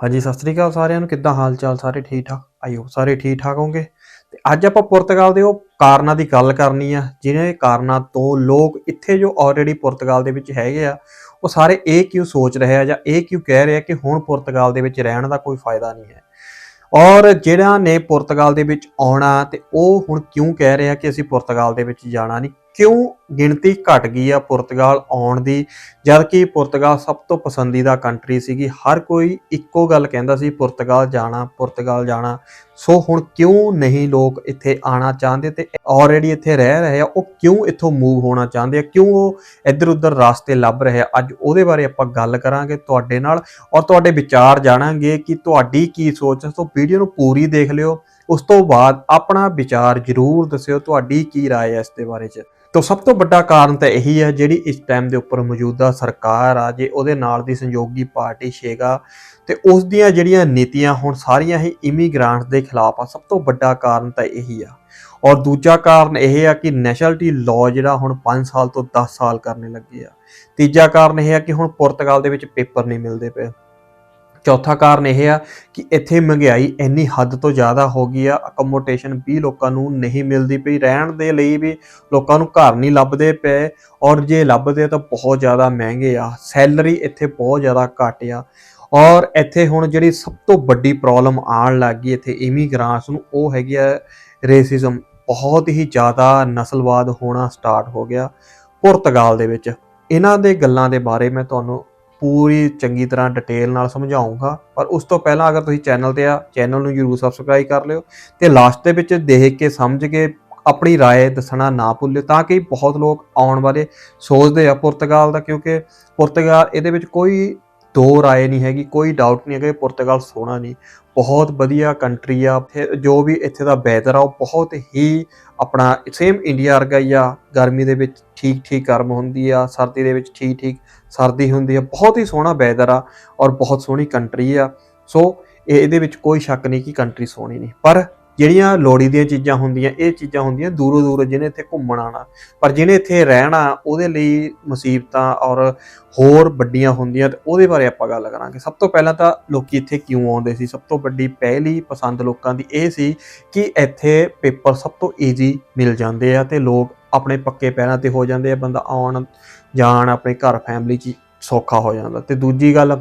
ਹਾਂਜੀ, ਸਤਿ ਸ੍ਰੀ ਅਕਾਲ ਸਾਰਿਆਂ ਨੂੰ। ਕਿੱਦਾਂ ਹਾਲ ਚਾਲ ਸਾਰੇ ਠੀਕ ਠਾਕ ਆਈ ਹੋਪ ਸਾਰੇ ਠੀਕ ਠਾਕ ਹੋਵੋਗੇ? ਤੇ ਅੱਜ ਆਪਾਂ ਪੁਰਤਗਾਲ ਦੇ ਉਹ ਕਾਰਨਾਂ ਦੀ ਗੱਲ ਕਰਨੀ ਆ ਜਿਨ੍ਹਾਂ ਕਾਰਨਾਂ ਤੋਂ ਲੋਕ ਇੱਥੇ ਜੋ ਆਲਰੇਡੀ ਪੁਰਤਗਾਲ ਦੇ ਵਿੱਚ ਹੈਗੇ ਆ, ਉਹ ਸਾਰੇ ਇਹ ਕਿਉਂ ਸੋਚ ਰਹੇ ਆ ਜਾਂ ਇਹ ਕਿਉਂ ਕਹਿ ਰਹੇ ਆ ਕਿ ਹੁਣ ਪੁਰਤਗਾਲ ਦੇ ਵਿੱਚ ਰਹਿਣ ਦਾ ਕੋਈ ਫਾਇਦਾ ਨਹੀਂ ਹੈ? ਔਰ ਜਿਹੜਾ ਨੇ ਪੁਰਤਗਾਲ ਦੇ ਵਿੱਚ ਆਉਣਾ ਤੇ ਉਹ ਹੁਣ ਕਿਉਂ ਕਹਿ ਰਹੇ ਆ ਕਿ ਅਸੀਂ ਪੁਰਤਗਾਲ ਦੇ ਵਿੱਚ ਜਾਣਾ ਨਹੀਂ? ਕਿਉਂ ਗਿਣਤੀ ਘਟ ਗਈ ਆ ਪੁਰਤਗਾਲ ਆਉਣ ਦੀ? ਜਦ ਕਿ ਪੁਰਤਗਾਲ ਸਭ ਤੋਂ ਪਸੰਦੀਦਾ ਕੰਟਰੀ ਸੀਗੀ। ਹਰ ਕੋਈ ਇੱਕੋ ਗੱਲ ਕਹਿੰਦਾ ਸੀ, ਪੁਰਤਗਾਲ ਜਾਣਾ ਪੁਰਤਗਾਲ ਜਾਣਾ। ਸੋ ਹੁਣ ਕਿਉਂ ਨਹੀਂ ਲੋਕ ਇੱਥੇ ਆਣਾ ਚਾਹੁੰਦੇ ਤੇ ਆਲਰੇਡੀ ਇੱਥੇ ਰਹਿ ਰਹੇ ਆ, ਉਹ ਕਿਉਂ ਇੱਥੋਂ ਮੂਵ ਹੋਣਾ ਚਾਹੁੰਦੇ ਆ? ਕਿਉਂ ਉਹ ਇੱਧਰ ਉੱਧਰ ਰਾਸਤੇ ਲੱਭ ਰਹੇ ਆ? ਅੱਜ ਉਹਦੇ ਬਾਰੇ ਆਪਾਂ ਗੱਲ ਕਰਾਂਗੇ ਤੁਹਾਡੇ ਨਾਲ। ਔਰ ਤੁਹਾਡੇ ਵਿਚਾਰ ਜਾਣਾਂਗੇ ਕਿ ਤੁਹਾਡੀ ਕੀ ਸੋਚ ਹੈ ਸੋ ਵੀਡੀਓ ਨੂੰ ਪੂਰੀ ਦੇਖ ਲਿਓ। ਉਸ ਤੋਂ ਬਾਅਦ ਆਪਣਾ ਵਿਚਾਰ ਜ਼ਰੂਰ ਦੱਸਿਓ ਤੁਹਾਡੀ ਕੀ رائے ਹੈ ਇਸ ਦੇ ਬਾਰੇ ਚ ਤੋਂ ਸਭ ਤੋਂ ਵੱਡਾ ਕਾਰਨ ਤਾਂ ਇਹੀ ਹੈ ਜਿਹੜੀ ਇਸ ਟਾਈਮ ਦੇ ਉੱਪਰ ਮੌਜੂਦਾ ਸਰਕਾਰ ਆ ਜੇ ਉਹਦੇ ਨਾਲ ਦੀ ਸੰਯੋਗੀ ਪਾਰਟੀ ਸ਼ੇਗਾ ਤੇ ਉਸ ਦੀਆਂ ਜਿਹੜੀਆਂ ਨੀਤੀਆਂ ਹੁਣ ਸਾਰੀਆਂ ਹੀ ਇਮੀਗ੍ਰਾਂਟਸ ਦੇ ਖਿਲਾਫ ਆ ਸਭ ਤੋਂ ਵੱਡਾ ਕਾਰਨ ਤਾਂ ਇਹੀ ਆ ਔਰ ਦੂਜਾ ਕਾਰਨ ਇਹ ਆ ਕਿ ਨੈਸ਼ਨਲਿਟੀ ਲਾਅ ਜਿਹੜਾ ਹੁਣ 5 ਸਾਲ ਤੋਂ 10 ਸਾਲ ਕਰਨੇ ਲੱਗੇ ਆ ਤੀਜਾ ਕਾਰਨ ਇਹ ਆ ਕਿ ਹੁਣ ਪੁਰਤਗਾਲ ਦੇ ਵਿੱਚ ਪੇਪਰ ਨਹੀਂ ਮਿਲਦੇ ਪਏ ਚੌਥਾ ਕਾਰਨ ਇਹ ਆ ਕਿ ਇੱਥੇ ਮਹਿੰਗਾਈ ਇੰਨੀ ਹੱਦ ਤੋਂ ਜ਼ਿਆਦਾ ਹੋ ਗਈ ਆ ਅਕਮੋਡੇਸ਼ਨ ਵੀ ਲੋਕਾਂ ਨੂੰ ਨਹੀਂ ਮਿਲਦੀ ਪਈ, ਰਹਿਣ ਦੇ ਲਈ ਵੀ ਲੋਕਾਂ ਨੂੰ ਘਰ ਨਹੀਂ ਲੱਭਦੇ ਪਏ ਔਰ ਜੇ ਲੱਭਦੇ ਤਾਂ ਬਹੁਤ ਜ਼ਿਆਦਾ ਮਹਿੰਗੇ ਆ ਸੈਲਰੀ ਇੱਥੇ ਬਹੁਤ ਜ਼ਿਆਦਾ ਘੱਟ ਆ ਔਰ ਇੱਥੇ ਹੁਣ ਜਿਹੜੀ ਸਭ ਤੋਂ ਵੱਡੀ ਪ੍ਰੋਬਲਮ ਆਉਣ ਲੱਗ ਗਈ ਇੱਥੇ ਇਮੀਗ੍ਰਾਂਟਸ ਨੂੰ, ਉਹ ਹੈਗੀ ਆ ਰੇਸਿਜ਼ਮ ਬਹੁਤ ਹੀ ਜ਼ਿਆਦਾ ਨਸਲਵਾਦ ਹੋਣਾ ਸਟਾਰਟ ਹੋ ਗਿਆ ਪੁਰਤਗਾਲ ਦੇ ਵਿੱਚ। ਇਹਨਾਂ ਦੇ ਗੱਲਾਂ ਦੇ ਬਾਰੇ ਮੈਂ ਤੁਹਾਨੂੰ ਪੂਰੀ ਚੰਗੀ ਤਰ੍ਹਾਂ ਡਿਟੇਲ ਨਾਲ ਸਮਝਾਉਂਗਾ ਪਰ ਉਸ ਤੋਂ ਪਹਿਲਾਂ ਅਗਰ ਤੁਸੀਂ ਚੈਨਲ ਤੇ ਆ ਚੈਨਲ ਨੂੰ ਜਰੂਰ ਸਬਸਕ੍ਰਾਈਬ ਕਰ ਲਿਓ ਤੇ ਲਾਸਟ ਦੇ ਵਿੱਚ ਦੇਖ ਕੇ ਸਮਝ ਕੇ ਆਪਣੀ رائے ਦੱਸਣਾ ਨਾ ਭੁੱਲਿਓ ਤਾਂ ਕਿ ਬਹੁਤ ਲੋਕ ਆਉਣ ਵਾਲੇ ਸੋਚਦੇ ਆ ਪੁਰਤਗਾਲ ਦਾ ਕਿਉਂਕਿ ਪੁਰਤਗਾਲ ਇਹਦੇ ਵਿੱਚ ਕੋਈ ਦੋ ਰਾਏ ਨਹੀਂ ਹੈਗੀ, ਕੋਈ ਡਾਊਟ ਨਹੀਂ ਹੈਗਾ ਪੁਰਤਗਾਲ ਸੋਹਣਾ ਨਹੀਂ ਬਹੁਤ ਵਧੀਆ ਕੰਟਰੀ ਆ। ਜੋ ਵੀ ਇੱਥੇ ਦਾ ਵੈਦਰ ਆ, ਉਹ ਬਹੁਤ ਹੀ ਆਪਣਾ ਸੇਮ ਇੰਡੀਆ ਵਰਗਾ ਹੀ ਆ। ਗਰਮੀ ਦੇ ਵਿੱਚ ਠੀਕ ਠੀਕ ਗਰਮ ਹੁੰਦੀ ਆ, ਸਰਦੀ ਦੇ ਵਿੱਚ ਠੀਕ ਠੀਕ ਸਰਦੀ ਹੁੰਦੀ ਆ। ਬਹੁਤ ਹੀ ਸੋਹਣਾ ਵੈਦਰ ਆ ਔਰ ਬਹੁਤ ਸੋਹਣੀ ਕੰਟਰੀ ਆ। ਸੋ ਇਹਦੇ ਵਿੱਚ ਕੋਈ ਸ਼ੱਕ ਨਹੀਂ ਕਿ ਕੰਟਰੀ ਸੋਹਣੀ ਨਹੀਂ। ਪਰ ਜਿਹੜੀਆਂ ਲੋੜੀ ਦੀਆਂ ਚੀਜ਼ਾਂ ਹੁੰਦੀਆਂ, ਇਹ ਚੀਜ਼ਾਂ ਹੁੰਦੀਆਂ ਦੂਰੋਂ ਦੂਰੋਂ ਜਿਹਨੇ ਇੱਥੇ ਘੁੰਮਣ ਆਣਾ ਪਰ ਜਿਹਨੇ ਇੱਥੇ ਰਹਿਣਾ, ਉਹਦੇ ਲਈ ਮੁਸੀਬਤਾਂ ਔਰ ਹੋਰ ਵੱਡੀਆਂ ਹੁੰਦੀਆਂ ਤੇ ਉਹਦੇ ਬਾਰੇ ਆਪਾਂ ਗੱਲ ਕਰਾਂਗੇ। ਸਭ ਤੋਂ ਪਹਿਲਾਂ ਤਾਂ ਲੋਕੀ ਇੱਥੇ ਕਿਉਂ ਆਉਂਦੇ ਸੀ? ਸਭ ਤੋਂ ਵੱਡੀ ਪਹਿਲੀ ਪਸੰਦ ਲੋਕਾਂ ਦੀ ਇਹ ਸੀ ਕਿ ਇੱਥੇ ਪੇਪਰ ਸਭ ਤੋਂ ਈਜ਼ੀ ਮਿਲ ਜਾਂਦੇ ਆ ਤੇ ਲੋਕ ਆਪਣੇ ਪੱਕੇ ਪੈਰਾਂ ਤੇ ਹੋ ਜਾਂਦੇ ਆ, ਬੰਦਾ ਆਉਣ, ਜਾਣ, ਆਪਣੇ ਘਰ ਫੈਮਿਲੀ 'ਚ ਸੌਖਾ ਹੋ ਜਾਂਦਾ। ਤੇ ਦੂਜੀ ਗੱਲ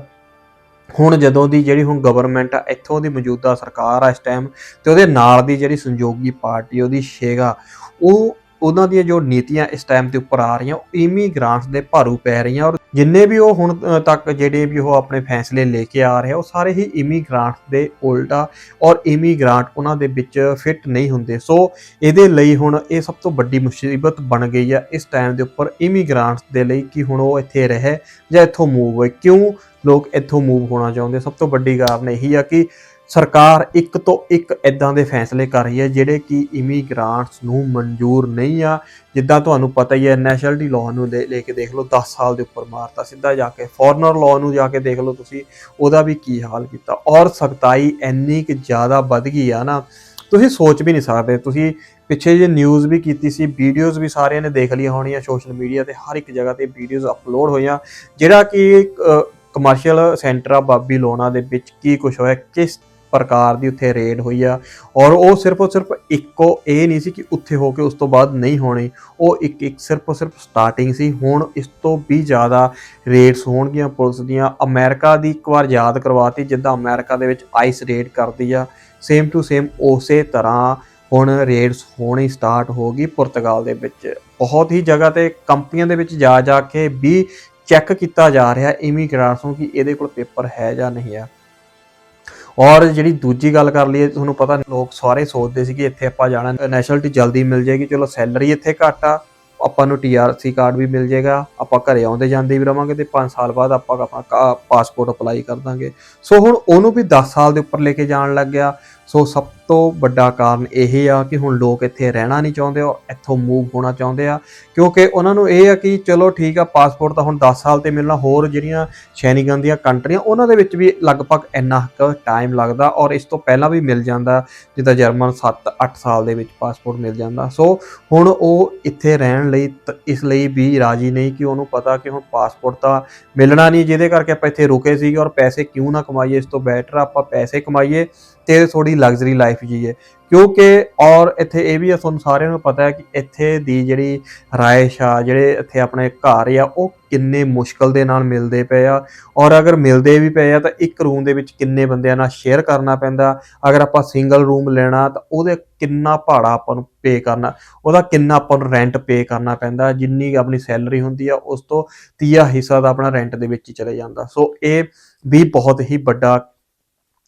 ਹੁਣ ਜਦੋਂ ਦੀ ਜਿਹੜੀ ਹੁਣ ਗਵਰਨਮੈਂਟ ਆ, ਇੱਥੋਂ ਦੀ ਮੌਜੂਦਾ ਸਰਕਾਰ ਆ ਇਸ ਟਾਈਮ ਤੇ ਉਹਦੇ ਨਾਲ ਦੀ ਜਿਹੜੀ ਸੰਯੋਗੀ ਪਾਰਟੀ ਉਹਦੀ ਸ਼ੇਗਾ, ਉਹ ਉਹਨਾਂ ਦੀਆਂ ਜੋ ਨੀਤੀਆਂ ਇਸ ਟਾਈਮ ਦੇ ਉੱਪਰ ਆ ਰਹੀਆਂ, ਉਹ ਇਮੀਗ੍ਰਾਂਟਸ ਦੇ ਭਾਰੂ ਪੈ ਰਹੀਆਂ ਔਰ ਜਿੰਨੇ ਵੀ ਉਹ ਹੁਣ ਤੱਕ ਜਿਹੜੇ ਵੀ ਉਹ ਆਪਣੇ ਫੈਸਲੇ ਲੈ ਕੇ ਆ ਰਹੇ ਆ, ਉਹ ਸਾਰੇ ਹੀ ਇਮੀਗ੍ਰਾਂਟਸ ਦੇ ਉਲਟਾ ਔਰ ਇਮੀਗ੍ਰਾਂਟ ਉਹਨਾਂ ਦੇ ਵਿੱਚ ਫਿੱਟ ਨਹੀਂ ਹੁੰਦੇ। ਸੋ ਇਹਦੇ ਲਈ ਹੁਣ ਇਹ ਸਭ ਤੋਂ ਵੱਡੀ ਮੁਸੀਬਤ ਬਣ ਗਈ ਆ ਇਸ ਟਾਈਮ ਦੇ ਉੱਪਰ ਇਮੀਗ੍ਰਾਂਟਸ ਦੇ ਲਈ ਕਿ ਹੁਣ ਉਹ ਇੱਥੇ ਰਹੇ ਜਾਂ ਇੱਥੋਂ ਮੂਵ ਹੋਏ। ਕਿਉਂ? ਲੋਕ ਇੱਥੋਂ ਮੂਵ ਹੋਣਾ ਚਾਹੁੰਦੇ ਸਭ ਤੋਂ ਵੱਡੀ ਕਾਰਨ ਇਹੀ ਆ ਕਿ ਸਰਕਾਰ ਇੱਕ ਤੋਂ ਇੱਕ ਇਦਾਂ ਦੇ ਫੈਸਲੇ ਕਰ ਰਹੀ ਹੈ ਜਿਹੜੇ ਕਿ ਇਮੀਗ੍ਰਾਂਟਸ ਨੂੰ ਮਨਜ਼ੂਰ ਨਹੀਂ ਆ। ਜਿੱਦਾਂ ਤੁਹਾਨੂੰ ਪਤਾ ਹੀ ਹੈ ਨੈਸ਼ਨਲਟੀ ਲਾਅ ਨੂੰ ਲੈ ਲੈ ਕੇ ਦੇਖ ਲਓ 10 ਸਾਲ ਦੇ ਉੱਪਰ ਮਾਰਤਾ, ਸਿੱਧਾ ਜਾ ਕੇ ਫੋਰਨਰ ਲਾਅ ਨੂੰ ਜਾ ਕੇ ਦੇਖ ਲਓ ਤੁਸੀਂ, ਉਹਦਾ ਵੀ ਕੀ ਹਾਲ ਕੀਤਾ। ਔਰ ਸਖਤਾਈ ਇੰਨੀ ਕਿ ਜ਼ਿਆਦਾ ਵੱਧ ਗਈ ਆ ਨਾ, ਤੁਸੀਂ ਸੋਚ ਵੀ ਨਹੀਂ ਸਕਦੇ। ਤੁਸੀਂ ਪਿੱਛੇ ਜੇ ਨਿਊਜ਼ ਵੀ ਕੀਤੀ ਸੀ ਵੀਡੀਓਜ਼ ਵੀ ਸਾਰਿਆਂ ਨੇ ਦੇਖ ਲਈਆਂ ਹੋਣੀਆਂ ਸੋਸ਼ਲ ਮੀਡੀਆ ਤੇ, ਹਰ ਇੱਕ ਜਗ੍ਹਾ ਤੇ ਵੀਡੀਓਜ਼ ਅਪਲੋਡ ਹੋਈਆਂ। ਜਿਹੜਾ ਕਿ ਕਮਰਸ਼ੀਅਲ ਸੈਂਟਰ ਆ ਬਾਬੀ ਲੋਨਾ ਦੇ ਵਿੱਚ ਕੀ ਕੁਝ ਹੋਇਆ, ਕਿਸ ਪ੍ਰਕਾਰ ਦੀ ਉੱਥੇ ਰੇਡ ਹੋਈ ਆ ਔਰ ਉਹ ਸਿਰਫ ਔਰ ਸਿਰਫ ਇੱਕੋ ਇਹ ਨਹੀਂ ਸੀ ਕਿ ਉੱਥੇ ਹੋ ਕੇ ਉਸ ਤੋਂ ਬਾਅਦ ਨਹੀਂ ਹੋਣੀ, ਉਹ ਇੱਕ ਇੱਕ ਸਿਰਫ ਔਰ ਸਿਰਫ ਸਟਾਰਟਿੰਗ ਸੀ, ਹੁਣ ਇਸ ਤੋਂ ਵੀ ਜ਼ਿਆਦਾ ਰੇਡਸ ਹੋਣਗੀਆਂ ਪੁਲਿਸ ਦੀਆਂ। ਅਮਰੀਕਾ ਦੀ ਇੱਕ ਵਾਰ ਯਾਦ ਕਰਵਾਤੀ, ਜਿੱਦਾਂ ਅਮਰੀਕਾ ਦੇ ਵਿੱਚ ਆਈਸ ਰੇਡ ਕਰਦੀ ਆ ਸੇਮ ਟੂ ਸੇਮ ਉਸੇ ਤਰ੍ਹਾਂ ਹੁਣ ਰੇਡਸ ਹੋਣੀ ਸਟਾਰਟ ਹੋ ਗਈ ਪੁਰਤਗਾਲ ਦੇ ਵਿੱਚ। ਬਹੁਤ ਹੀ ਜਗ੍ਹਾ ਤੇ ਕੰਪਨੀਆਂ ਦੇ ਵਿੱਚ ਜਾ ਜਾ ਕੇ ਵੀ ਚੈੱਕ ਕੀਤਾ ਜਾ ਰਿਹਾ ਇਮੀਗ੍ਰਾਂਟਸ ਕਿ ਇਹਦੇ ਕੋਲ ਪੇਪਰ ਹੈ ਜਾਂ ਨਹੀਂ ਹੈ। ਔਰ ਜਿਹੜੀ ਦੂਜੀ ਗੱਲ ਕਰ ਲਈਏ, ਤੁਹਾਨੂੰ ਪਤਾ ਲੋਕ ਸਾਰੇ ਸੋਚਦੇ ਸੀ ਕਿ ਇੱਥੇ ਆਪਾਂ ਜਾਣਾ ਨੈਸ਼ਨਲਿਟੀ ਜਲਦੀ ਮਿਲ ਜਾਏਗੀ। ਚਲੋ ਸੈਲਰੀ ਇੱਥੇ ਘੱਟ ਆ, ਆਪਾਂ ਨੂੰ ਟੀਆਰਸੀ ਕਾਰਡ ਵੀ ਮਿਲ ਜਾਏਗਾ, ਆਪਾਂ ਘਰੇ ਆਉਂਦੇ ਜਾਂਦੇ ਵੀ ਰਵਾਂਗੇ ਤੇ 5 ਸਾਲ ਬਾਅਦ ਆਪਾਂ ਆਪਣਾ ਪਾਸਪੋਰਟ ਅਪਲਾਈ ਕਰ ਦਾਂਗੇ। ਸੋ ਹੁਣ ਉਹਨੂੰ ਵੀ 10 ਸਾਲ ਦੇ ਉੱਪਰ ਲੈ ਕੇ ਜਾਣ ਲੱਗ ਗਿਆ। ਸੋ ਸਭ ਤੋਂ ਵੱਡਾ ਕਾਰਨ ਇਹ ਆ ਕਿ ਹੁਣ ਲੋਕ ਇੱਥੇ ਰਹਿਣਾ ਨਹੀਂ ਚਾਹੁੰਦੇ ਔਰ ਇੱਥੋਂ ਮੂਵ ਹੋਣਾ ਚਾਹੁੰਦੇ ਆ। ਕਿਉਂਕਿ ਉਹਨਾਂ ਨੂੰ ਇਹ ਆ ਕਿ ਚਲੋ ਠੀਕ ਆ ਪਾਸਪੋਰਟ ਤਾਂ ਹੁਣ 10 ਸਾਲ ਤੇ ਮਿਲਣਾ, ਹੋਰ ਜਿਹੜੀਆਂ ਸ਼ੈਨਿਗਨ ਦੀਆਂ ਕੰਟਰੀਆਂ, ਉਹਨਾਂ ਦੇ ਵਿੱਚ ਵੀ ਲਗਭਗ ਇੰਨਾ ਕੁ ਟਾਈਮ ਲੱਗਦਾ ਔਰ ਇਸ ਤੋਂ ਪਹਿਲਾਂ ਵੀ ਮਿਲ ਜਾਂਦਾ, ਜਿੱਦਾਂ ਜਰਮਨ 7-8 ਸਾਲ ਦੇ ਵਿੱਚ ਪਾਸਪੋਰਟ ਮਿਲ ਜਾਂਦਾ। ਸੋ ਹੁਣ ਉਹ ਇੱਥੇ ਰਹਿਣ ਲਈ ਤ- ਇਸ ਲਈ ਵੀ ਰਾਜੀ ਨਹੀਂ ਕਿ ਉਹਨੂੰ ਪਤਾ ਕਿ ਹੁਣ ਪਾਸਪੋਰਟ ਤਾਂ ਮਿਲਣਾ ਨਹੀਂ, ਜਿਹਦੇ ਕਰਕੇ ਆਪਾਂ ਇੱਥੇ ਰੁਕੇ ਸੀਗੇ ਔਰ ਪੈਸੇ ਕਿਉਂ ਨਾ ਕਮਾਈਏ, ਇਸ ਤੋਂ ਬੈਟਰ ਆਪਾਂ ਪੈਸੇ ਕਮਾਈਏ। ਤੇ ਥੋੜੀ ਲਗਜ਼ਰੀ ਲਾਈਫ ਜੀਏ ਕਿਉਂਕਿ ਔਰ ਇੱਥੇ ਇਹ ਵੀ ਆ, ਤੁਹਾਨੂੰ ਸਾਰਿਆਂ ਨੂੰ ਪਤਾ ਹੈ ਕਿ ਇੱਥੇ ਦੀ ਜਿਹੜੀ ਰਾਇਸ਼ ਆ ਜਿਹੜੇ ਇੱਥੇ ਆਪਣੇ ਘਰ ਆ, ਉਹ ਕਿੰਨੇ ਮੁਸ਼ਕਲ ਦੇ ਨਾਲ ਮਿਲਦੇ ਪਏ ਆ। ਔਰ ਅਗਰ ਮਿਲਦੇ ਵੀ ਪਏ ਆ, ਤਾਂ ਇੱਕ ਰੂਮ ਦੇ ਵਿੱਚ ਕਿੰਨੇ ਬੰਦਿਆਂ ਨਾਲ ਸ਼ੇਅਰ ਕਰਨਾ ਪੈਂਦਾ। ਅਗਰ ਆਪਾਂ ਸਿੰਗਲ ਰੂਮ ਲੈਣਾ, ਤਾਂ ਉਹਦੇ ਕਿੰਨਾ ਭਾੜਾ ਆਪਾਂ ਨੂੰ ਪੇ ਕਰਨਾ, ਉਹਦਾ ਕਿੰਨਾ ਆਪਾਂ ਨੂੰ ਰੈਂਟ ਪੇ ਕਰਨਾ ਪੈਂਦਾ। ਜਿੰਨੀ ਆਪਣੀ ਸੈਲਰੀ ਹੁੰਦੀ ਆ, ਉਸ ਤੋਂ ਤੀਆ ਹਿੱਸਾ ਦਾ ਆਪਣਾ ਰੈਂਟ ਦੇ ਵਿੱਚ ਹੀ ਚਲੇ ਜਾਂਦਾ। ਸੋ ਇਹ ਵੀ ਬਹੁਤ ਹੀ ਵੱਡਾ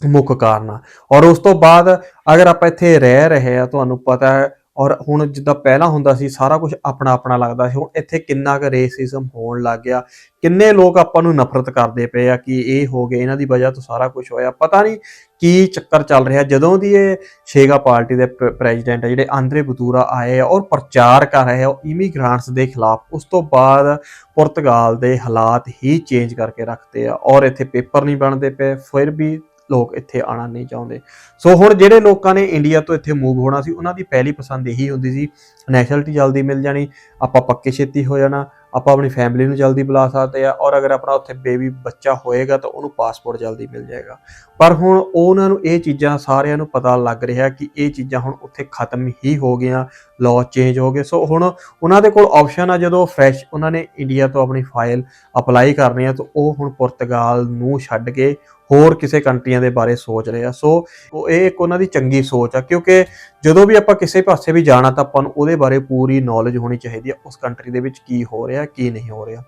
ਮੁੱਖ ਕਾਰਨ ਆ। ਔਰ ਉਸ ਤੋਂ ਬਾਅਦ ਅਗਰ ਆਪਾਂ ਇੱਥੇ ਰਹਿ ਰਹੇ ਆ, ਤੁਹਾਨੂੰ ਪਤਾ ਹੈ, ਔਰ ਹੁਣ ਜਿੱਦਾਂ ਪਹਿਲਾਂ ਹੁੰਦਾ ਸੀ, ਸਾਰਾ ਕੁਝ ਆਪਣਾ ਆਪਣਾ ਲੱਗਦਾ ਸੀ, ਹੁਣ ਇੱਥੇ ਕਿੰਨਾ ਕੁ ਰੇਸਿਜ਼ਮ ਹੋਣ ਲੱਗ ਗਿਆ। ਕਿੰਨੇ ਲੋਕ ਆਪਾਂ ਨੂੰ ਨਫ਼ਰਤ ਕਰਦੇ ਪਏ ਆ ਕਿ ਇਹ ਹੋ ਗਏ ਇਹਨਾਂ ਦੀ ਵਜ੍ਹਾ ਤੋਂ ਸਾਰਾ ਕੁਝ ਹੋਇਆ। ਪਤਾ ਨਹੀਂ ਕੀ ਚੱਕਰ ਚੱਲ ਰਿਹਾ। ਜਦੋਂ ਦੀ ਇਹ ਸ਼ੇਗਾ ਪਾਰਟੀ ਦੇ ਪ੍ਰੈਜ਼ੀਡੈਂਟ ਜਿਹੜੇ ਆਂਦਰੇ ਬਤੂਰਾ ਆਏ ਆ ਔਰ ਪ੍ਰਚਾਰ ਕਰ ਰਹੇ ਆ ਇਮੀਗ੍ਰਾਂਟਸ ਦੇ ਖਿਲਾਫ, ਉਸ ਤੋਂ ਬਾਅਦ ਪੁਰਤਗਾਲ ਦੇ ਹਾਲਾਤ ਹੀ ਚੇਂਜ ਕਰਕੇ ਰੱਖਦੇ ਆ। ਔਰ ਇੱਥੇ ਪੇਪਰ ਨਹੀਂ ਬਣਦੇ ਪਏ, ਫਿਰ ਵੀ ਲੋਕ ਇੱਥੇ ਆਣਾ ਨਹੀਂ ਚਾਹੁੰਦੇ। ਸੋ ਹੁਣ ਜਿਹੜੇ ਲੋਕਾਂ ਨੇ ਇੰਡੀਆ ਤੋਂ ਇੱਥੇ ਮੂਵ ਹੋਣਾ ਸੀ, ਉਹਨਾਂ ਦੀ ਪਹਿਲੀ ਪਸੰਦ ਇਹੀ ਹੁੰਦੀ ਸੀ ਨੈਸ਼ਨਲਿਟੀ ਜਲਦੀ ਮਿਲ ਜਾਣੀ, ਆਪਾਂ ਪੱਕੇ ਛੇਤੀ ਹੋ ਜਾਣਾ, ਆਪਾਂ ਆਪਣੀ ਫੈਮਿਲੀ ਨੂੰ ਜਲਦੀ ਬੁਲਾ ਸਕਦੇ ਆ ਔਰ ਅਗਰ ਆਪਣਾ ਉੱਥੇ ਬੇਬੀ ਬੱਚਾ ਹੋਏਗਾ ਤਾਂ ਉਹਨੂੰ ਪਾਸਪੋਰਟ ਜਲਦੀ ਮਿਲ ਜਾਏਗਾ। ਪਰ ਹੁਣ ਉਹਨਾਂ ਨੂੰ ਇਹ ਚੀਜ਼ਾਂ ਸਾਰਿਆਂ ਨੂੰ ਪਤਾ ਲੱਗ ਰਿਹਾ ਕਿ ਇਹ ਚੀਜ਼ਾਂ ਹੁਣ ਉੱਥੇ ਖਤਮ ਹੀ ਹੋ ਗਈਆਂ ਲਾਅ ਚੇਂਜ ਹੋ ਗਏ। ਸੋ ਹੁਣ ਉਹਨਾਂ ਦੇ ਕੋਲ ਆਪਸ਼ਨ ਆ, ਜਦੋਂ ਫਰੈਸ਼ ਉਹਨਾਂ ਨੇ ਇੰਡੀਆ ਤੋਂ ਆਪਣੀ ਫਾਈਲ ਅਪਲਾਈ ਕਰਨੀ ਆ, ਤਾਂ ਉਹ ਹੁਣ ਪੁਰਤਗਾਲ ਨੂੰ ਛੱਡ ਕੇ ਹੋਰ ਕਿਸੇ ਕੰਟਰੀਆਂ ਦੇ ਬਾਰੇ ਸੋਚ ਰਹੇ ਆ। ਸੋ ਉਹ ਇਹ ਇੱਕ ਉਹਨਾਂ ਦੀ ਚੰਗੀ ਸੋਚ ਆ, ਕਿਉਂਕਿ ਜਦੋਂ ਵੀ ਆਪਾਂ ਕਿਸੇ ਪਾਸੇ ਵੀ ਜਾਣਾ ਤਾਂ ਆਪਾਂ ਨੂੰ ਉਹਦੇ ਬਾਰੇ ਪੂਰੀ ਨੌਲੇਜ ਹੋਣੀ ਚਾਹੀਦੀ ਆ, ਉਸ ਕੰਟਰੀ ਦੇ ਵਿੱਚ ਕੀ ਹੋ ਰਿਹਾ, ਕੀ ਨਹੀਂ ਹੋ ਰਿਹਾ।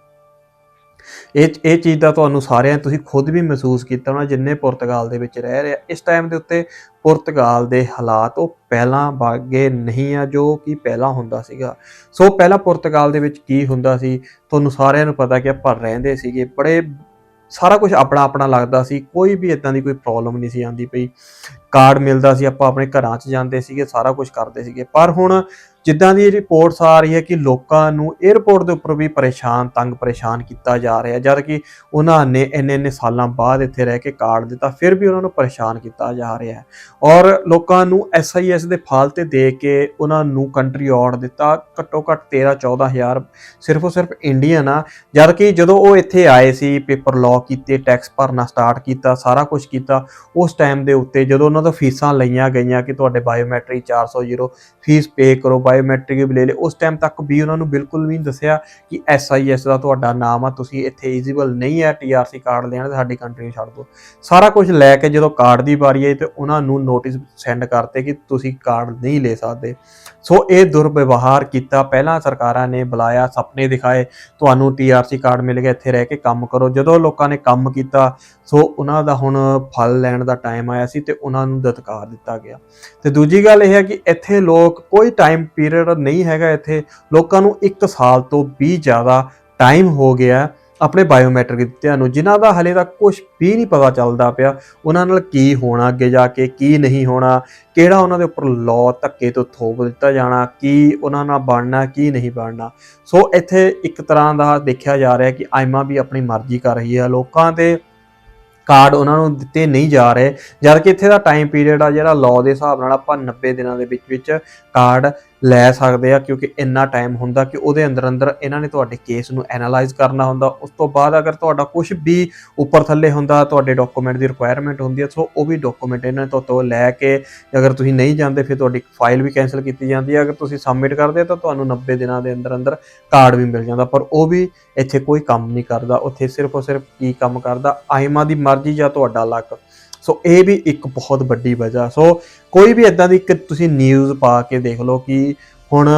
ਇਹ ਇਹ ਚੀਜ਼ ਦਾ ਤੁਹਾਨੂੰ ਸਾਰਿਆਂ, ਤੁਸੀਂ ਖੁਦ ਵੀ ਮਹਿਸੂਸ ਕੀਤਾ ਹੋਣਾ, ਜਿੰਨੇ ਪੁਰਤਗਾਲ ਦੇ ਵਿੱਚ ਰਹਿ ਰਹੇ। ਆ ਇਸ ਟਾਈਮ ਦੇ ਉੱਤੇ ਪੁਰਤਗਾਲ ਦੇ ਹਾਲਾਤ ਉਹ ਪਹਿਲਾਂ ਬਾਗੇ ਨਹੀਂ ਆ, ਜੋ ਕਿ ਪਹਿਲਾਂ ਹੁੰਦਾ ਸੀਗਾ। ਸੋ ਪਹਿਲਾਂ ਪੁਰਤਗਾਲ ਦੇ ਵਿੱਚ ਕੀ ਹੁੰਦਾ ਸੀ, ਤੁਹਾਨੂੰ ਸਾਰਿਆਂ ਨੂੰ ਪਤਾ ਕਿ ਆਪਾਂ ਰਹਿੰਦੇ ਸੀਗੇ, ਬੜੇ ਸਾਰਾ ਕੁਝ ਆਪਣਾ ਆਪਣਾ ਲੱਗਦਾ ਸੀ, ਕੋਈ ਵੀ ਇਦਾਂ ਦੀ ਕੋਈ ਪ੍ਰੋਬਲਮ ਨਹੀਂ ਸੀ ਆਂਦੀ ਪਈ। ਕਾਰਡ ਮਿਲਦਾ ਸੀ, ਆਪਾਂ ਆਪਣੇ ਘਰਾਂ 'ਚ ਜਾਂਦੇ ਸੀਗੇ, ਸਾਰਾ ਕੁਝ ਕਰਦੇ ਸੀਗੇ। ਪਰ ਹੁਣ ਜਿੱਦਾਂ ਦੀ ਰਿਪੋਰਟਸ ਆ ਰਹੀ ਹੈ ਕਿ ਲੋਕਾਂ ਨੂੰ 에어ਪੋਰਟ ਦੇ ਉੱਪਰ ਵੀ ਪਰੇਸ਼ਾਨ, ਤੰਗ ਪਰੇਸ਼ਾਨ ਕੀਤਾ ਜਾ ਰਿਹਾ ਜਦ ਕਿ ਉਹਨਾਂ ਨੇ ਇੰਨੇ ਇੰਨੇ ਸਾਲਾਂ ਬਾਅਦ ਇੱਥੇ ਰਹਿ ਕੇ ਕਾਰਡ ਦਿੱਤਾ, ਫਿਰ ਵੀ ਉਹਨਾਂ ਨੂੰ ਪਰੇਸ਼ਾਨ ਕੀਤਾ ਜਾ ਰਿਹਾ ਹੈ। ਔਰ ਲੋਕਾਂ ਨੂੰ ਐਸਆਈਐਸ ਦੇ ਫਾਲਤੇ ਦੇ ਕੇ ਉਹਨਾਂ ਨੂੰ ਕੰਟਰੀ ਔੜ ਦਿੱਤਾ, ਘੱਟੋ ਘੱਟ 13 14000 ਸਿਰਫ ਔਰ ਸਿਰਫ ਇੰਡੀਅਨ ਆ, ਜਦ ਕਿ ਜਦੋਂ ਉਹ ਇੱਥੇ ਆਏ ਸੀ ਪੇਪਰ ਲਾਅ ਕੀਤੇ ਟੈਕਸ ਭਰਨਾ ਸਟਾਰਟ ਕੀਤਾ, ਸਾਰਾ ਕੁਝ ਕੀਤਾ, ਉਸ ਟਾਈਮ ਦੇ ਉੱਤੇ ਜਦੋਂ ਉਹਨਾਂ ਤੋਂ ਫੀਸਾਂ ਲਈਆਂ ਗਈਆਂ ਕਿ ਤੁਹਾਡੇ ਬਾਇਓਮੈਟ੍ਰਿਕ 400 ਯੂਰੋ ਫੀਸ ਪੇ ਕਰੋ ਬਾਇਓਮੈਟ੍ਰਿਕ ਵੀ ਲੈ ਲੈ ਉਸ ਟਾਈਮ ਤੱਕ ਵੀ ਉਹਨਾਂ ਨੂੰ ਬਿਲਕੁਲ ਵੀ ਨਹੀਂ ਦੱਸਿਆ ਕਿ ਐਸਆਈਐਸ ਦਾ ਤੁਹਾਡਾ ਨਾਮ ਆ, ਤੁਸੀਂ ਇੱਥੇ ਈਜ਼ੀਬਲ ਨਹੀਂ ਹੈ ਟੀਆਰਸੀ ਕਾਰਡ ਲੈਣਾ ਤੇ ਸਾਡੀ ਕੰਟਰੀ ਨੂੰ ਛੱਡ ਦਿਓ। ਸਾਰਾ ਕੁਝ ਲੈ ਕੇ ਜਦੋਂ ਕਾਰਡ ਦੀ ਵਾਰੀ ਆਈ ਤੇ ਉਹਨਾਂ ਨੂੰ ਨੋਟਿਸ ਸੈਂਡ ਕਰਤੇ ਕਿ ਤੁਸੀਂ ਕਾਰਡ ਨਹੀਂ ਲੈ ਸਕਦੇ। ਸੋ ਇਹ ਦੁਰਵਿਵਹਾਰ ਕੀਤਾ। ਪਹਿਲਾਂ ਸਰਕਾਰਾਂ ਨੇ ਬੁਲਾਇਆ, ਸੁਪਨੇ ਦਿਖਾਏ, ਤੁਹਾਨੂੰ ਟੀਆਰਸੀ ਕਾਰਡ ਮਿਲ ਗਿਆ, ਇੱਥੇ ਰਹਿ ਕੇ ਕੰਮ ਕਰੋ। ਜਦੋਂ ਲੋਕਾਂ ਨੇ ਕੰਮ ਕੀਤਾ ਸੋ ਉਹਨਾਂ ਦਾ ਹੁਣ ਫਲ ਲੈਣ ਦਾ ਟਾਈਮ ਆਇਆ ਸੀ ਤੇ ਉਹਨਾਂ ਨੂੰ ਦਤਕਾਰ ਦਿੱਤਾ ਗਿਆ। ਤੇ ਦੂਜੀ ਗੱਲ ਇਹ ਹੈ ਕਿ ਇੱਥੇ ਲੋਕ ਕੋਈ ਟਾਈਮ ਪੀਰੀਅਡ ਨਹੀਂ ਹੈਗਾ ਇੱਥੇ। ਲੋਕਾਂ ਨੂੰ 1 ਸਾਲ ਤੋਂ ਵੀ ਜ਼ਿਆਦਾ ਟਾਈਮ ਹੋ ਗਿਆ ਆਪਣੇ ਬਾਇਓਮੈਟ੍ਰਿਕ ਦਿੱਤਿਆਂ ਨੂੰ, ਜਿਨ੍ਹਾਂ ਦਾ ਹਲੇ ਤੱਕ ਕੁਝ ਵੀ ਨਹੀਂ ਪਤਾ ਚੱਲਦਾ ਪਿਆ, ਉਹਨਾਂ ਨਾਲ ਕੀ ਹੋਣਾ, ਅੱਗੇ ਜਾ ਕੇ ਕੀ ਨਹੀਂ ਹੋਣਾ, ਕਿਹੜਾ ਉਹਨਾਂ ਦੇ ਉੱਪਰ ਲਾਅ ਧੱਕੇ ਤੋਂ ਥੋਪ ਦਿੱਤਾ ਜਾਣਾ, ਕੀ ਉਹਨਾਂ ਨਾਲ ਬਣਨਾ, ਕੀ ਨਹੀਂ ਬਣਨਾ। ਸੋ ਇੱਥੇ ਇੱਕ ਤਰ੍ਹਾਂ ਦਾ ਦੇਖਿਆ ਜਾ ਰਿਹਾ ਕਿ ਆਇਮਾ ਵੀ ਆਪਣੀ ਮਰਜ਼ੀ ਕਰ ਰਹੀ ਹੈ ਲੋਕਾਂ ਤੇ ਕਾਰਡ ਉਹਨਾਂ ਨੂੰ ਦਿੱਤੇ ਨਹੀਂ ਜਾ ਰਹੇ ਜਦ ਕਿ ਇੱਥੇ ਦਾ ਟਾਈਮ ਪੀਰੀਅਡ ਆ ਜਿਹੜਾ ਲਾਅ ਦੇ ਹਿਸਾਬ ਨਾਲ ਆਪਾਂ 90 ਦਿਨਾਂ ਦੇ ਵਿੱਚ ਵਿੱਚ ਕਾਰਡ ਲੈ ਸਕਦੇ ਆ, ਕਿਉਂਕਿ ਇੰਨਾ ਟਾਈਮ ਹੁੰਦਾ ਕਿ ਉਹਦੇ ਅੰਦਰ ਅੰਦਰ ਇਹਨਾਂ ਨੇ ਤੁਹਾਡੇ ਕੇਸ ਨੂੰ ਐਨਾਲਾਈਜ਼ ਕਰਨਾ ਹੁੰਦਾ। ਉਸ ਤੋਂ ਬਾਅਦ ਅਗਰ ਤੁਹਾਡਾ ਕੁਝ ਵੀ ਉੱਪਰ ਥੱਲੇ ਹੁੰਦਾ, ਤੁਹਾਡੇ ਡਾਕੂਮੈਂਟ ਦੀ ਰਿਕੁਆਇਰਮੈਂਟ ਹੁੰਦੀ ਹੈ ਸੋ ਉਹ ਵੀ ਡਾਕੂਮੈਂਟ ਇਹਨਾਂ ਤੋਂ ਤੋਂ ਲੈ ਕੇ ਅਗਰ ਤੁਸੀਂ ਨਹੀਂ ਜਾਂਦੇ, ਫਿਰ ਤੁਹਾਡੀ ਫਾਈਲ ਵੀ ਕੈਨਸਲ ਕੀਤੀ ਜਾਂਦੀ ਹੈ ਅਗਰ ਤੁਸੀਂ ਸਬਮਿਟ ਕਰਦੇ ਹੋ ਤਾਂ ਤੁਹਾਨੂੰ 90 ਦਿਨਾਂ ਦੇ ਅੰਦਰ ਅੰਦਰ ਕਾਰਡ ਵੀ ਮਿਲ ਜਾਂਦਾ। ਪਰ ਉਹ ਵੀ ਇੱਥੇ ਕੋਈ ਕੰਮ ਨਹੀਂ ਕਰਦਾ। ਉੱਥੇ ਸਿਰਫ ਔਰ ਸਿਰਫ ਕੀ ਕੰਮ ਕਰਦਾ? ਆਇਮਾ ਦੀ ਮਰਜ਼ੀ ਜਾਂ ਤੁਹਾਡਾ ਲੱਕ। ਸੋ ਇਹ ਵੀ ਇੱਕ ਬਹੁਤ ਵੱਡੀ ਵਜ੍ਹਾ। ਸੋ ਕੋਈ ਵੀ ਇਦਾਂ ਦੀ ਇੱਕ ਤੁਸੀਂ ਨਿਊਜ਼ ਪਾ ਕੇ ਦੇਖ ਲਓ ਕਿ ਹੁਣ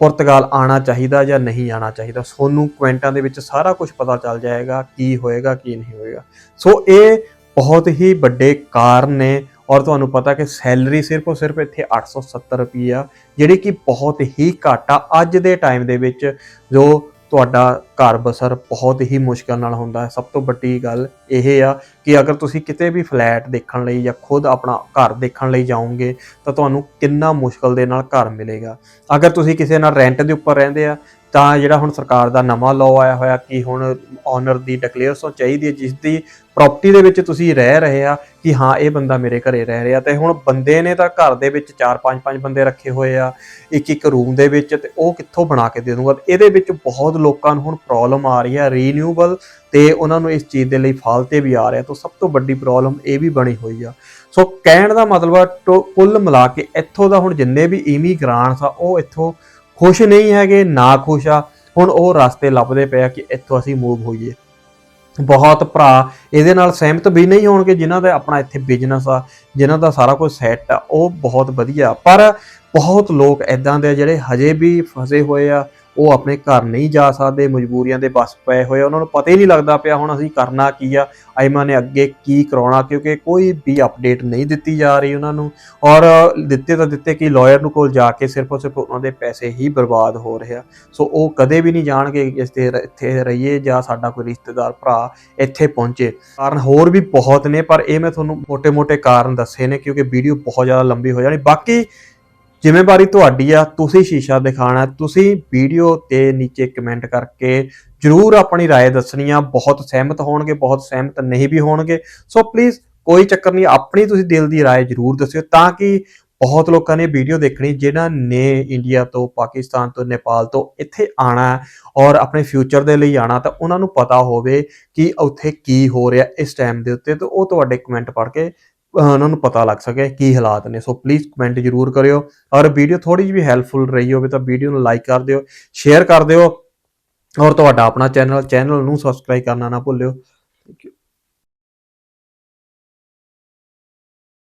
ਪੁਰਤਗਾਲ ਆਣਾ ਚਾਹੀਦਾ ਜਾਂ ਨਹੀਂ ਆਣਾ ਚਾਹੀਦਾ। ਸੋਨੂੰ ਕੁਐਂਟਾਂ ਦੇ ਵਿੱਚ ਸਾਰਾ ਕੁਝ ਪਤਾ ਚੱਲ ਜਾਏਗਾ ਕੀ ਹੋਏਗਾ, ਕੀ ਨਹੀਂ ਹੋਏਗਾ। ਸੋ ਇਹ ਬਹੁਤ ਹੀ ਵੱਡੇ ਕਾਰਨ ਨੇ ਔਰ ਤੁਹਾਨੂੰ ਪਤਾ ਕਿ ਸੈਲਰੀ ਸਿਰਫ ਸਿਰਫ ਇੱਥੇ 870 ਰੁਪਏ ਆ ਜਿਹੜੀ ਕਿ ਬਹੁਤ ਹੀ ਘੱਟ ਆ ਅੱਜ ਦੇ ਟਾਈਮ ਦੇ ਵਿੱਚ ਜੋ ਤੁਹਾਡਾ ਘਰ ਬਸਰ ਬਹੁਤ ਹੀ ਮੁਸ਼ਕਲ ਨਾਲ ਹੁੰਦਾ ਹੈ। ਸਭ ਤੋਂ ਵੱਡੀ ਗੱਲ ਇਹ ਆ ਕਿ ਅਗਰ ਤੁਸੀਂ ਕਿਤੇ ਵੀ ਫਲੈਟ ਦੇਖਣ ਲਈ ਜਾਂ ਖੁਦ ਆਪਣਾ ਘਰ ਦੇਖਣ ਲਈ ਜਾਓਗੇ, ਤਾਂ ਤੁਹਾਨੂੰ ਕਿੰਨਾ ਮੁਸ਼ਕਲ ਦੇ ਨਾਲ ਘਰ ਮਿਲੇਗਾ। ਅਗਰ ਤੁਸੀਂ ਕਿਸੇ ਨਾਲ ਰੈਂਟ ਦੇ ਉੱਪਰ ਰਹਿੰਦੇ ਆ ਤਾਂ ਜਿਹੜਾ ਹੁਣ ਸਰਕਾਰ ਦਾ ਨਵਾਂ ਲਾਅ ਆਇਆ ਹੋਇਆ ਕਿ ਹੁਣ ਓਨਰ ਦੀ ਡਿਕਲੇਅਰਸ ਚਾਹੀਦੀ ਹੈ, ਜਿਸ ਦੀ ਪ੍ਰਾਪਰਟੀ ਦੇ ਵਿੱਚ ਤੁਸੀਂ ਰਹਿ ਰਹੇ ਆ ਕਿ ਹਾਂ, ਇਹ ਬੰਦਾ ਮੇਰੇ ਘਰੇ ਰਹਿ ਰਿਹਾ ਤੇ ਹੁਣ ਬੰਦੇ ਨੇ ਤਾਂ ਘਰ ਦੇ ਵਿੱਚ 4 5 5 ਬੰਦੇ ਰੱਖੇ ਹੋਏ ਆ, ਇੱਕ ਇੱਕ ਰੂਮ ਦੇ ਵਿੱਚ ਤੇ ਉਹ ਕਿੱਥੋਂ ਬਣਾ ਕੇ ਦੇ ਦੂੰਗਾ? ਇਹਦੇ ਵਿੱਚ ਬਹੁਤ ਲੋਕਾਂ ਨੂੰ ਹੁਣ ਪ੍ਰੋਬਲਮ ਆ ਰਹੀ ਹੈ ਰੀਨਿਊਬਲ ਤੇ ਉਹਨਾਂ ਨੂੰ ਇਸ ਚੀਜ਼ ਦੇ ਲਈ ਫਾਲਤੇ ਵੀ ਆ ਰਿਹਾ ਤਾਂ ਸਭ ਤੋਂ ਵੱਡੀ ਪ੍ਰੋਬਲਮ ਇਹ ਵੀ ਬਣੀ ਹੋਈ ਆ। ਸੋ ਕਹਿਣ ਦਾ ਮਤਲਬ ਆ, ਟੋ- ਕੁੱਲ ਮਿਲਾ ਕੇ ਇੱਥੋਂ ਦਾ ਹੁਣ ਜਿੰਨੇ ਵੀ ਇਮੀਗ੍ਰਾਂਟਸ ਆ, ਉਹ ਇੱਥੋਂ ਖੁਸ਼ ਨਹੀਂ ਹੈਗੇ, ਨਾ ਖੁਸ਼ ਆ। ਹੁਣ ਉਹ ਰਸਤੇ ਲੱਭਦੇ ਪਏ ਆ ਕਿ ਇੱਥੋਂ ਅਸੀਂ ਮੂਵ ਹੋਈਏ। ਬਹੁਤ ਭਰਾ ਇਹਦੇ ਨਾਲ ਸਹਿਮਤ ਵੀ ਨਹੀਂ ਹੋਣਗੇ ਜਿਨ੍ਹਾਂ ਦਾ ਆਪਣਾ ਇੱਥੇ ਬਿਜ਼ਨਸ ਆ, ਜਿਨ੍ਹਾਂ ਦਾ ਸਾਰਾ ਕੁਝ ਸੈੱਟ ਆ। ਉਹ ਬਹੁਤ ਵਧੀਆ, ਪਰ ਬਹੁਤ ਲੋਕ ਐਦਾਂ ਦੇ ਜਿਹੜੇ ਹਜੇ ਵੀ ਫਸੇ ਹੋਏ ਆ ਉਹ ਆਪਣੇ ਘਰ ਨਹੀਂ ਜਾ ਸਕਦੇ, ਮਜਬੂਰੀਆਂ ਦੇ ਬਸ ਪਏ ਹੋਏ ਉਹਨਾਂ ਨੂੰ ਪਤਾ ਹੀ ਨਹੀਂ ਲੱਗਦਾ ਪਿਆ ਹੁਣ ਅਸੀਂ ਕਰਨਾ ਕੀ ਆ। ਆਇਮਾ ਨੇ ਅੱਗੇ ਕੀ ਕਰਾਉਣਾ, ਕਿਉਂਕਿ ਕੋਈ ਵੀ ਅਪਡੇਟ ਨਹੀਂ ਦਿੱਤੀ ਜਾ ਰਹੀ ਉਹਨਾਂ ਨੂੰ। ਔਰ ਦਿੱਤੇ ਤਾਂ ਦਿੱਤੇ ਕਿ ਲਾਇਰ ਨੂੰ ਕੋਲ ਜਾ ਕੇ ਸਿਰਫ ਸਿਰਫ ਉਹਨਾਂ ਦੇ ਪੈਸੇ ਹੀ ਬਰਬਾਦ ਹੋ ਰਹੇ ਆ। ਸੋ ਉਹ ਕਦੇ ਵੀ ਨਹੀਂ ਜਾਣਗੇ ਇੱਥੇ ਇੱਥੇ ਰਹੀਏ ਜਾਂ ਸਾਡਾ ਕੋਈ ਰਿਸ਼ਤੇਦਾਰ, ਭਰਾ ਇੱਥੇ ਪਹੁੰਚੇ। ਕਾਰਨ ਹੋਰ ਵੀ ਬਹੁਤ ਨੇ, ਪਰ ਇਹ ਮੈਂ ਤੁਹਾਨੂੰ ਮੋٹے-ਮੋٹے ਕਾਰਨ ਦੱਸੇ ਨੇ, ਕਿਉਂਕਿ ਵੀਡੀਓ ਬਹੁਤ ਜ਼ਿਆਦਾ ਲੰਬੀ ਹੋ ਜਾਣੀ। ਬਾਕੀ ਜ਼ਿੰਮੇਵਾਰੀ ਤੁਹਾਡੀ ਆ ਤੁਸੀਂ ਸ਼ੀਸ਼ਾ ਦਿਖਾਣਾ ਤੁਸੀਂ ਵੀਡੀਓ ਤੇ ਨੀਚੇ ਕਮੈਂਟ ਕਰਕੇ ਜਰੂਰ ਆਪਣੀ رائے ਦੱਸਣੀ ਆ ਬਹੁਤ ਸਹਿਮਤ ਹੋਣਗੇ ਬਹੁਤ ਸਹਿਮਤ ਨਹੀਂ ਵੀ ਹੋਣਗੇ ਸੋ ਪਲੀਜ਼ ਕੋਈ ਚੱਕਰ ਨਹੀਂ ਆਪਣੀ ਤੁਸੀਂ ਦਿਲ ਦੀ رائے ਜਰੂਰ ਦੱਸਿਓ ਤਾਂ ਕਿ ਬਹੁਤ ਲੋਕਾਂ ਨੇ ਵੀਡੀਓ ਦੇਖਣੀ ਜਿਨ੍ਹਾਂ ਨੇ ਇੰਡੀਆ ਤੋਂ ਪਾਕਿਸਤਾਨ ਤੋਂ ਨੇਪਾਲ ਤੋਂ ਇੱਥੇ ਆਣਾ ਹੈ ਔਰ ਆਪਣੇ ਫਿਊਚਰ ਦੇ ਲਈ ਆਣਾ ਤਾਂ ਉਹਨਾਂ ਨੂੰ ਪਤਾ ਹੋਵੇ ਕਿ ਉੱਥੇ ਕੀ ਹੋ ਰਿਹਾ ਇਸ ਟਾਈਮ ਦੇ ਉੱਤੇ ਤੇ ਉਹ ਤੁਹਾਡੇ ਕਮੈਂਟ ਪੜ੍ਹ ਕੇ ਅਹ, ਉਹਨਾਂ ਨੂੰ ਪਤਾ ਲੱਗ ਸਕੇ ਕੀ ਹਾਲਾਤ ਨੇ। ਸੋ ਪਲੀਜ਼ ਕਮੈਂਟ ਜਰੂਰ ਕਰਿਓ। ਔਰ ਵੀਡੀਓ ਥੋੜੀ ਜਿਹੀ ਵੀ ਹੈਲਪਫੁਲ ਰਹੀ ਹੋਵੇ ਤਾਂ ਵੀਡੀਓ ਨੂੰ ਲਾਈਕ ਕਰ ਦਿਓ ਸ਼ੇਅਰ ਕਰ ਦਿਓ। ਔਰ ਤੁਹਾਡਾ ਆਪਣਾ ਚੈਨਲ ਚੈਨਲ ਨੂੰ ਸਬਸਕ੍ਰਾਈਬ ਕਰਨਾ ਨਾ ਭੁੱਲਿਓ।